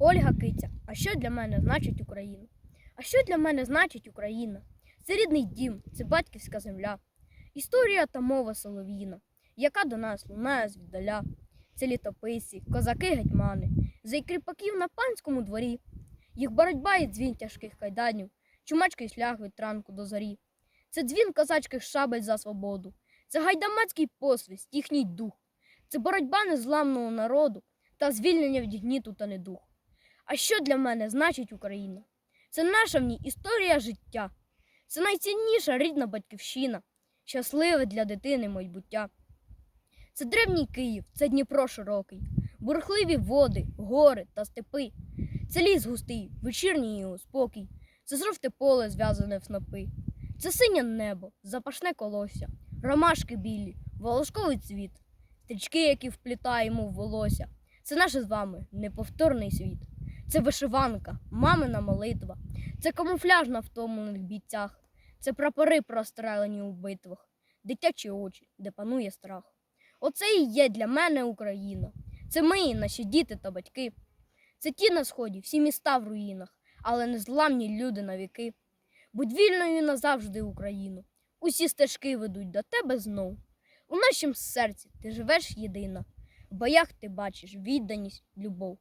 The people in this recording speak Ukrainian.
Ольга Киця. А що для мене значить Україна? А що для мене значить Україна? Це рідний дім, це батьківська земля, історія та мова солов'їна, яка до нас лунає звіддаля. Це літописці, козаки гетьмани, за кріпаків на панському дворі. Їх боротьба і дзвін тяжких кайданів, чумацький шлях від ранку до зорі. Це дзвін козацьких шабель за свободу, це гайдамацький посвіст, їхній дух, це боротьба незламного народу та звільнення від гніту та недух. А що для мене значить Україна? Це наша в ній історія життя, це найцінніша рідна батьківщина, щасливе для дитини майбуття. Це древній Київ, це Дніпро широкий, бурхливі води, гори та степи. Це ліс густий, вечірній його спокій, це жовте поле зв'язане в снопи. Це синє небо, запашне колося, ромашки білі, волошковий цвіт, стрічки, які вплітаємо в волосся. Це наш з вами неповторний світ. Це вишиванка, мамина молитва, це камуфляж на втомлених бійцях, це прапори прострелені у битвах, дитячі очі, де панує страх. Оце і є для мене Україна. Це ми, наші діти та батьки. Це ті на сході, всі міста в руїнах, але незламні люди на віки. Будь вільною назавжди, Україну. Усі стежки ведуть до тебе знов. У нашім серці ти живеш єдина. В боях ти бачиш відданість, любов.